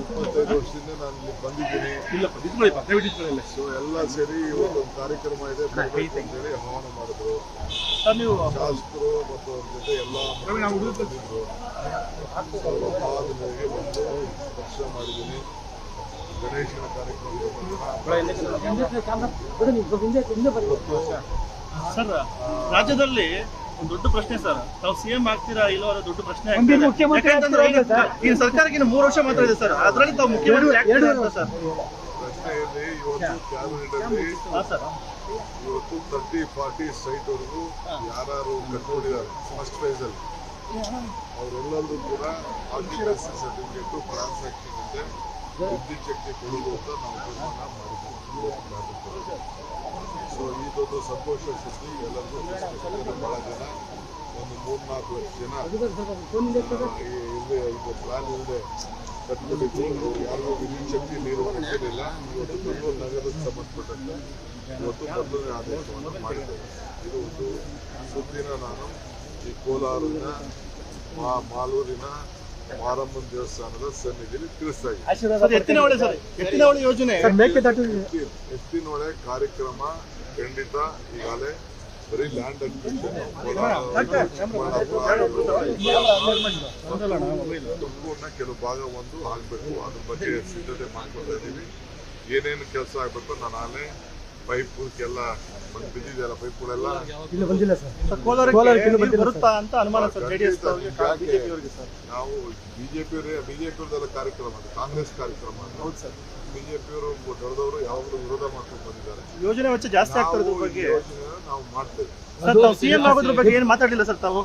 ಇಪ್ಪತ್ತೈದು ವರ್ಷದಿಂದ ನಾನು ಇಲ್ಲಿ ಬಂದಿದ್ದೀನಿ ಸೊ ಎಲ್ಲ ಸೇರಿ ಇವತ್ತೊಂದು ಕಾರ್ಯಕ್ರಮ ಇದೆ ಬರ್ಬೇಕು ಅಂತೇಳಿ ಆಹ್ವಾನ ಮಾಡಿದ್ರು. ಶಾಸಕರು ಮತ್ತು ಅವ್ರ ಜೊತೆ ಎಲ್ಲ ಬಂದು ದರ್ಶನ ಮಾಡಿದ್ದೀನಿ. ಗಣೇಶನ ಕಾರ್ಯಕ್ರಮ ಸರ್ ರಾಜ್ಯದಲ್ಲಿ ಒಂದು ದೊಡ್ಡ ಪ್ರಶ್ನೆ ಸರ್. ತಾವು ಸಿಎಂ ಆಗ್ತೀರಾ ಇಲ್ಲೋ ಅನ್ನೋ ದೊಡ್ಡ ಪ್ರಶ್ನೆ. ಯಾಕಂತಂದ್ರೆ ಈ ಸರ್ಕಾರಕ್ಕೆ ಇನ್ನು ಮೂರು ವರ್ಷ ಮಾತ್ರ ಇದೆ ಸರ್. ಅದರಲ್ಲಿ ತಾವು ಮುಖ್ಯಮಂತ್ರಿ ಆಗ್ತೀರಾ ಅಂತ ಸರ್. ಇವತ್ತು ಹಾ ಸರ್. ಇವತ್ತು ತರ್ಟಿ ಫಾರ್ಟಿ ಸೈಟ್ ವರೆಗೂ ಯಾರು ಕಟ್ಕೊಂಡಿದ್ದಾರೆ ಫಸ್ಟ್ ಪ್ರೈಸ್ ಅಲ್ಲಿ. ಅವರೆಲ್ಲರೂ ಕೂಡ ಆಕ್ಯುಪೆನ್ಸಿ ಸರ್ಟಿಫಿಕೇಟ್ ಕೊಡೋದು ಅಂತ ನಾವು ಸೊ ಇದೊಂದು ಸಂತೋಷ ಸುದ್ದಿ ಎಲ್ಲರಿಗೂ. ಬಹಳ ಜನ ಒಂದು ಮೂರ್ನಾಲ್ಕು ಲಕ್ಷ ಜನ ಇಲ್ಲದೆ ಪ್ಲಾನ್ ಇಲ್ಲದೆ ಕಟ್ಕೊಂಡಿದ್ದು ಯಾರಿಗೂ ವಿದ್ಯುತ್ ಶಕ್ತಿ ನೀರು ಕೊಟ್ಟಿರಲಿಲ್ಲ ಇವತ್ತು ಬೆಂಗಳೂರು ನಗರಕ್ಕೆ ಸಂಬಂಧಪಟ್ಟಂತೆ ಇವತ್ತು ಮೊದಲನೇ ಆದೇಶವನ್ನು ಮಾಡಿದ್ದೇವೆ ಇದು ಒಂದು ಸುದ್ದಿನ ನಾನು ಈ ಕೋಲಾರಿನ ಮಾಲೂರಿನ ಮಾರಮ್ಮನ ದೇವಸ್ಥಾನದ ಸನ್ನಿಧಿಯಲ್ಲಿ ತಿಳಿಸ್ತಾ ಇದ್ದೀನಿ ಸರ್ ಎತ್ತಿನಹೊಳೆ ಸರ್ ಎತ್ತಿನಹೊಳೆ ಯೋಜನೆ. ಎತ್ತಿನಹೊಳೆ ಎತ್ತಿನೊಳೆ ಕಾರ್ಯಕ್ರಮ ಖಂಡಿತ ಈಗಾಗಲೇ ಬರೀ ಲ್ಯಾಂಡ್ ತುಮಕೂರಿನ ಕೆಲವು ಭಾಗ ಒಂದು ಆಗ್ಬೇಕು. ಅದ್ರ ಬಗ್ಗೆ ಸಿದ್ಧತೆ ಮಾಡ್ಕೊಳ್ತಾ ಇದ್ದೀವಿ. ಏನೇನು ಕೆಲಸ ಆಗ್ಬೇಕು ನಾನು ಆಲೆ ಪೈಪ್ಗೆಲ್ಲ ಬಂದು ಬಿದ್ದಿದೆಯಲ್ಲ ಪೈಪ್ಗಳೆಲ್ಲ ಸರ್. ಕೋಲಾರಕ್ಕೆ ಬರುತ್ತಾ ಅಂತ ಅನುಮಾನ ಸರ್ ಜೆಡಿಎಸ್? ಬಿಜೆಪಿ ಅವರಿಗೆ ಸರ್ ನಾವು ಬಿಜೆಪಿ ಬಿಜೆಪಿ ಕಾರ್ಯಕ್ರಮ ಅದು ಕಾಂಗ್ರೆಸ್ ಕಾರ್ಯಕ್ರಮ. ಹೌದು ಸರ್. ಬಿಜೆಪಿಯವರು ದೊಡ್ಡದವರು ಯಾವಾಗಲೂ ವಿರೋಧ ಮಾಡ್ಕೊಂಡು ಬಂದಿದ್ದಾರೆ. ಯೋಜನೆ ವೆಚ್ಚ ಜಾಸ್ತಿ ಆಗ್ತಾ ನಾವು ಬಗ್ಗೆ. ನಾವು ಮಾಡ್ತೇವೆ. ಸರ್ ತಾವು ಸಿಎಂ ಆಗೋದ್ರ ಬಗ್ಗೆ ಏನು ಮಾತಾಡಲಿಲ್ಲ ಸರ್ ತಾವು?